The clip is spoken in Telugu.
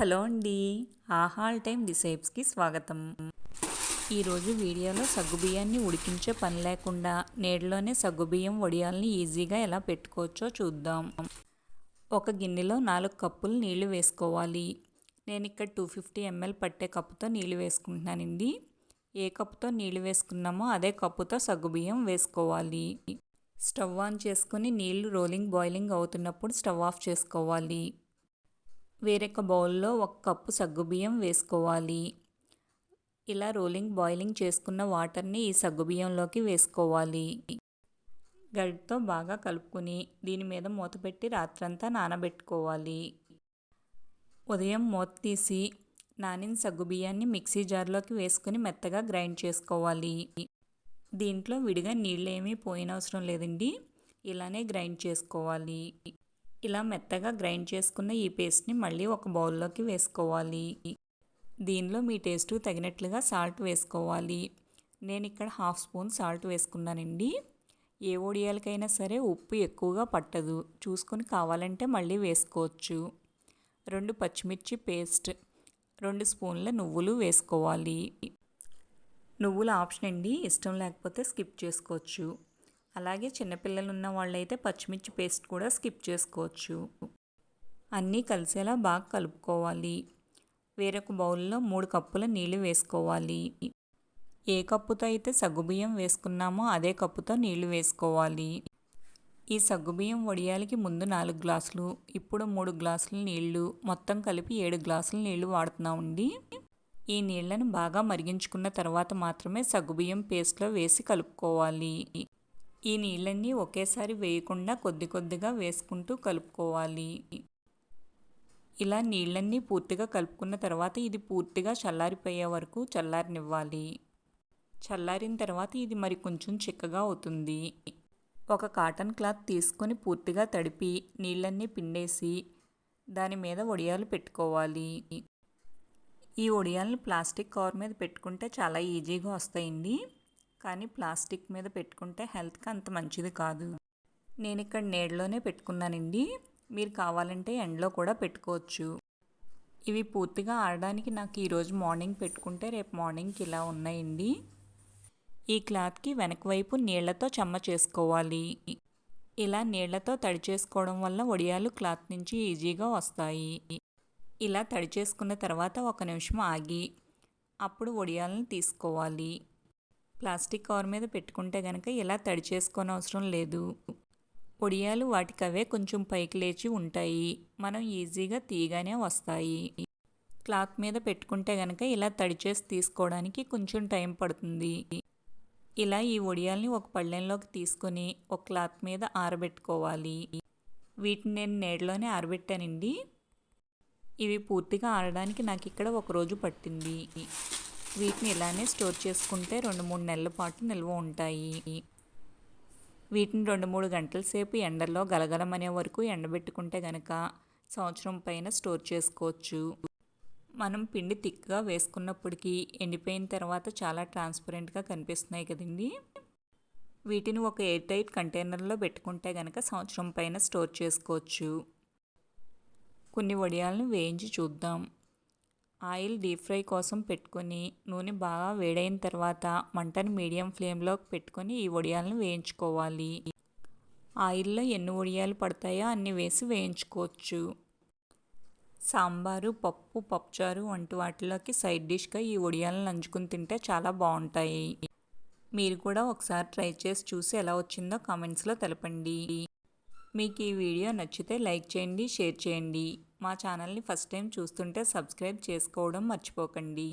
హలో అండి. ఆహాల్ టైం డిసైబ్స్కి స్వాగతం. ఈరోజు వీడియోలో సగ్గుబియ్యాన్ని ఉడికించే పని లేకుండా నీడలోనే సగ్గుబియ్యం వడియాలని ఈజీగా ఎలా పెట్టుకోవచ్చో చూద్దాం. ఒక గిన్నెలో నాలుగు కప్పులు నీళ్ళు వేసుకోవాలి. నేను ఇక్కడ టూ ఫిఫ్టీ ఎంఎల్ పట్టే కప్పుతో నీళ్ళు వేసుకుంటున్నానండి. ఏ కప్పుతో నీళ్ళు వేసుకున్నామో అదే కప్పుతో సగ్గుబియ్యం వేసుకోవాలి. స్టవ్ ఆన్ చేసుకుని నీళ్ళు రోలింగ్ బాయిలింగ్ అవుతున్నప్పుడు స్టవ్ ఆఫ్ చేసుకోవాలి. వేరొక బౌల్లో ఒక కప్పు సగ్గుబియ్యం వేసుకోవాలి. ఇలా రోలింగ్ బాయిలింగ్ చేసుకున్న వాటర్ని ఈ సగ్గుబియ్యంలోకి వేసుకోవాలి. గడితో బాగా కలుపుకొని దీని మీద మూత పెట్టి రాత్రంతా నానబెట్టుకోవాలి. ఉదయం మూత తీసి నానిన సగ్గుబియ్యాన్ని మిక్సీ జార్లోకి వేసుకుని మెత్తగా గ్రైండ్ చేసుకోవాలి. దీంట్లో విడిగా నీళ్ళు ఏమీ పోయినవసరం లేదండి. ఇలానే గ్రైండ్ చేసుకోవాలి. ఇలా మెత్తగా గ్రైండ్ చేసుకున్న ఈ పేస్ట్ని మళ్ళీ ఒక బౌల్లోకి వేసుకోవాలి. దీనిలో మీ టేస్ట్ తగినట్లుగా సాల్ట్ వేసుకోవాలి. నేను ఇక్కడ హాఫ్ స్పూన్ సాల్ట్ వేసుకున్నానండి. ఏ ఒడియాలకైనా సరే ఉప్పు ఎక్కువగా పట్టదు. చూసుకొని కావాలంటే మళ్ళీ వేసుకోవచ్చు. రెండు పచ్చిమిర్చి పేస్ట్ రెండు స్పూన్ల నువ్వులు వేసుకోవాలి. నువ్వుల ఆప్షన్ అండి. ఇష్టం లేకపోతే స్కిప్ చేసుకోవచ్చు. అలాగే చిన్నపిల్లలు ఉన్న వాళ్ళైతే పచ్చిమిర్చి పేస్ట్ కూడా స్కిప్ చేసుకోవచ్చు. అన్నీ కలిసేలా బాగా కలుపుకోవాలి. వేరొక బౌల్లో మూడు కప్పుల నీళ్ళు వేసుకోవాలి. ఏ కప్పుతో అయితే సగ్గుబియ్యం వేసుకున్నామో అదే కప్పుతో నీళ్ళు వేసుకోవాలి. ఈ సగ్గుబియ్యం వడియాలకి ముందు నాలుగు గ్లాసులు ఇప్పుడు మూడు గ్లాసుల నీళ్ళు మొత్తం కలిపి ఏడు గ్లాసుల నీళ్ళు వాడుతున్నామండి ఈ నీళ్ళను బాగా మరిగించుకున్న తర్వాత మాత్రమే సగ్గుబియ్యం పేస్ట్లో వేసి కలుపుకోవాలి. ఈ నీళ్ళన్నీ ఒకేసారి వేయకుండా కొద్ది కొద్దిగా వేసుకుంటూ కలుపుకోవాలి. ఇలా నీళ్ళన్నీ పూర్తిగా కలుపుకున్న తర్వాత ఇది పూర్తిగా చల్లారిపోయే వరకు చల్లారనివ్వాలి. చల్లారిన తర్వాత ఇది మరి కొంచెం చిక్కగా అవుతుంది. ఒక కాటన్ క్లాత్ తీసుకొని పూర్తిగా తడిపి నీళ్ళన్నీ పిండేసి దాని మీద వడియాలు పెట్టుకోవాలి. ఈ వడియాలను ప్లాస్టిక్ కవర్ మీద పెట్టుకుంటే చాలా ఈజీగా వస్తాయండి. కానీ ప్లాస్టిక్ మీద పెట్టుకుంటే హెల్త్కి అంత మంచిది కాదు. నేను ఇక్కడ నీడలోనే పెట్టుకున్నానండి. మీరు కావాలంటే ఎండలో కూడా పెట్టుకోవచ్చు. ఇవి పూర్తిగా ఆడడానికి నాకు ఈరోజు మార్నింగ్ పెట్టుకుంటే రేపు మార్నింగ్కి ఇలా ఉన్నాయండి. ఈ క్లాత్కి వెనక వైపు నీళ్ళతో చెమ్మ చేసుకోవాలి. ఇలా నీళ్ళతో తడి చేసుకోవడం వల్ల వడియాలు క్లాత్ నుంచి ఈజీగా వస్తాయి. ఇలా తడి చేసుకున్న తర్వాత ఒక నిమిషం ఆగి అప్పుడు వడియాలను తీసుకోవాలి. ప్లాస్టిక్ కవర్ మీద పెట్టుకుంటే కనుక ఇలా తడి చేసుకొని అవసరం లేదు. ఒడియాలు వాటికవే కొంచెం పైకి లేచి ఉంటాయి. మనం ఈజీగా తీయగానే వస్తాయి. క్లాత్ మీద పెట్టుకుంటే కనుక ఇలా తడి చేసి తీసుకోవడానికి కొంచెం టైం పడుతుంది. ఇలా ఈ ఒడియాల్ని ఒక పళ్ళెంలోకి తీసుకొని ఒక క్లాత్ మీద ఆరబెట్టుకోవాలి. వీటిని నేను నేడలోనే ఆరబెట్టానండి. ఇవి పూర్తిగా ఆరడానికి నాకు ఇక్కడ ఒక రోజు పట్టింది. వీటిని ఇలానే స్టోర్ చేసుకుంటే రెండు మూడు నెలల పాటు నిల్వ ఉంటాయి. వీటిని రెండు మూడు గంటల సేపు ఎండలో గలగలమనే వరకు ఎండబెట్టుకుంటే గనక సంవత్సరం పైన స్టోర్ చేసుకోవచ్చు. మనం పిండి థిక్గా వేసుకున్నప్పటికీ ఎండిపోయిన తర్వాత చాలా ట్రాన్స్పరెంట్గా కనిపిస్తున్నాయి కదండి. వీటిని ఒక ఎయిర్ టైట్ కంటైనర్లో పెట్టుకుంటే కనుక సంవత్సరం పైన స్టోర్ చేసుకోవచ్చు. కొన్ని వడియాలను వేయించి చూద్దాం. ఆయిల్ డీప్ ఫ్రై కోసం పెట్టుకొని నూనె బాగా వేడైన తర్వాత మంటను మీడియం ఫ్లేమ్లో పెట్టుకొని ఈ వడియాలను వేయించుకోవాలి. ఆయిల్లో ఎన్ని వడియాలు పడతాయో అన్ని వేసి వేయించుకోవచ్చు. సాంబారు పప్పు పప్పుచారు వంటి వాటిలోకి సైడ్ డిష్గా ఈ వడియాలను నంచుకుని తింటే చాలా బాగుంటాయి. మీరు కూడా ఒకసారి ట్రై చేసి చూసి ఎలా వచ్చిందో కామెంట్స్లో తెలపండి. మీకు ఈ వీడియో నచ్చితే లైక్ చేయండి షేర్ చేయండి. మా ఛానల్ని ఫస్ట్ టైం చూస్తుంటే సబ్స్క్రైబ్ చేసుకోవడం మర్చిపోకండి.